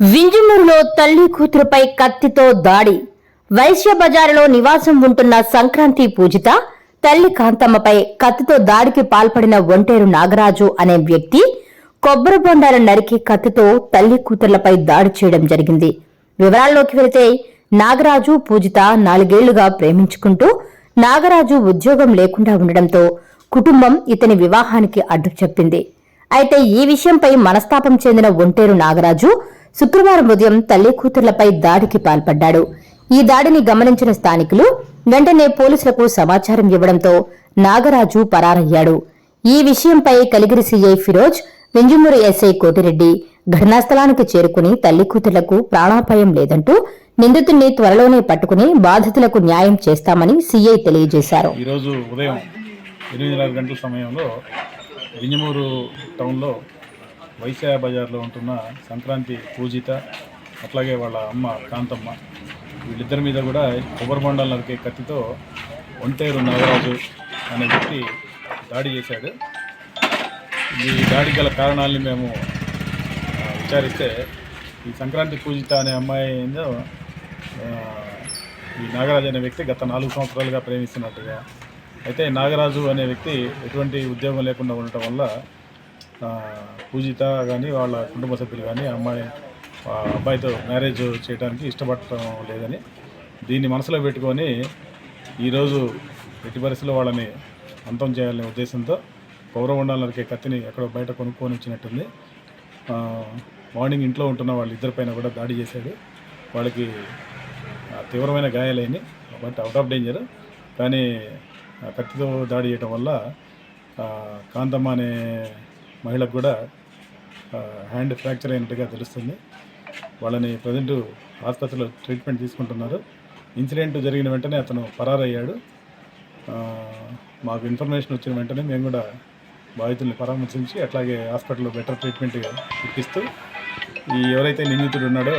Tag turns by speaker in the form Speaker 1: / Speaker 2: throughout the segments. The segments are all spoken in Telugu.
Speaker 1: వింజమూరులో తల్లి కూతురుపై కత్తితో దాడి. వైశ్య బజారులో నివాసం ఉంటున్న సంక్రాంతి పూజిత తల్లి కాంతమ్మపై కత్తితో దాడికి పాల్పడిన ఒంటేరు నాగరాజు అనే వ్యక్తి కొబ్బరి బొండాలను నరికి కత్తితో తల్లి కూతుర్లపై దాడి చేయడం జరిగింది. వివరాల్లోకి వెళితే నాగరాజు పూజిత నాలుగేళ్ళుగా ప్రేమించుకుంటూ నాగరాజు ఉద్యోగం లేకుండా ఉండడంతో కుటుంబం ఇతని వివాహానికి అడ్డు చెప్పింది అయితే ఈ విషయంపై మనస్తాపం చెందిన ఒంటేరు నాగరాజు శుక్రవారం ఉదయం తల్లి కూతుర్లపై దాడికి పాల్పడ్డాడు. ఈ దాడిని గమనించిన స్థానికులు వెంటనే పోలీసులకు సమాచారం ఇవ్వడంతో నాగరాజు పరారయ్యాడు. ఈ విషయంపై కలిగిరి సీఐ ఫిరోజ్ వింజమూరు ఎస్ఐ కోటిరెడ్డి ఘటనా స్థలానికి చేరుకుని తల్లి కూతుర్లకు ప్రాణాపాయం లేదంటూ నిందితుడిని త్వరలోనే పట్టుకుని బాధితులకు న్యాయం చేస్తామని సీఐ తెలియజేశారు.
Speaker 2: ఈరోజు ఉదయం ఎనిమిదిన్నర గంటల సమయంలో వింజమూరు టౌన్లో వైశాయ బజార్లో ఉంటున్న సంక్రాంతి పూజిత అట్లాగే వాళ్ళ అమ్మ కాంతమ్మ వీళ్ళిద్దరి మీద కూడా కొబ్బరి బొండాలు నరికే కత్తితో ఒంటేరు నాగరాజు అనే వ్యక్తి దాడి చేశాడు. ఈ దాడి గల కారణాలని మేము విచారిస్తే ఈ సంక్రాంతి పూజిత అనే అమ్మాయి ఏందో ఈ నాగరాజు అనే వ్యక్తి గత నాలుగు సంవత్సరాలుగా ప్రేమిస్తున్నట్టుగా. అయితే నాగరాజు అనే వ్యక్తి ఎటువంటి ఉద్యోగం లేకుండా ఉండటం వల్ల పూజిత కానీ వాళ్ళ కుటుంబ సభ్యులు కానీ అమ్మాయి అబ్బాయితో మ్యారేజ్ చేయడానికి ఇష్టపడటం లేదని దీన్ని మనసులో పెట్టుకొని ఈరోజు ఎట్టి పరిస్థితుల్లో వాళ్ళని అంతం చేయాలనే ఉద్దేశంతో పౌరవండాల నరికే కత్తిని ఎక్కడో బయట కొనుక్కొని వచ్చినట్టుంది మార్నింగ్ ఇంట్లో ఉంటున్న వాళ్ళ ఇద్దరిపైన కూడా దాడి చేశాడు. వాళ్ళకి తీవ్రమైన గాయాలైనవి బట్ అవుట్ ఆఫ్ డేంజర్. కానీ ఆ కత్తితో దాడి చేయడం వల్ల కాంతమ్మ అనే మహిళకు కూడా హ్యాండ్ ఫ్రాక్చర్ అయినట్టుగా తెలుస్తుంది. వాళ్ళని ప్రజెంట్ ఆసుపత్రిలో ట్రీట్మెంట్ తీసుకుంటున్నారు. ఇన్సిడెంట్ జరిగిన వెంటనే అతను పరారయ్యాడు. మాకు ఇన్ఫర్మేషన్ వచ్చిన వెంటనే మేము కూడా బాధితుల్ని పరామర్శించి అట్లాగే హాస్పిటల్లో బెటర్ ట్రీట్మెంట్ ఇప్పిస్తూ ఈ ఎవరైతే నిందితుడు ఉన్నాడో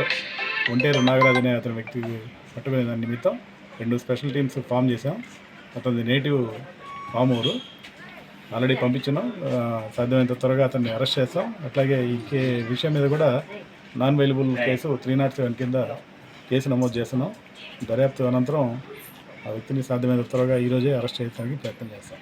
Speaker 2: ఒంటేరు నాగరాజ్ అనే అతని వ్యక్తికి పట్టుకునే దాని నిమిత్తం రెండు స్పెషల్ టీమ్స్ ఫామ్ చేశాం. అతని నేటివ్ ఫామ్ ఊరు ఆల్రెడీ పంపించినాం సాధ్యమైనంత త్వరగా అతన్ని అరెస్ట్ చేస్తాం. అట్లాగే ఈ కే విషయం మీద కూడా non available case three not seven కింద కేసు నమోదు చేస్తున్నాం. దర్యాప్తు అనంతరం ఆ వ్యక్తిని సాధ్యమైనంత త్వరగా ఈరోజే అరెస్ట్ చేయడానికి ప్రయత్నం చేస్తాం.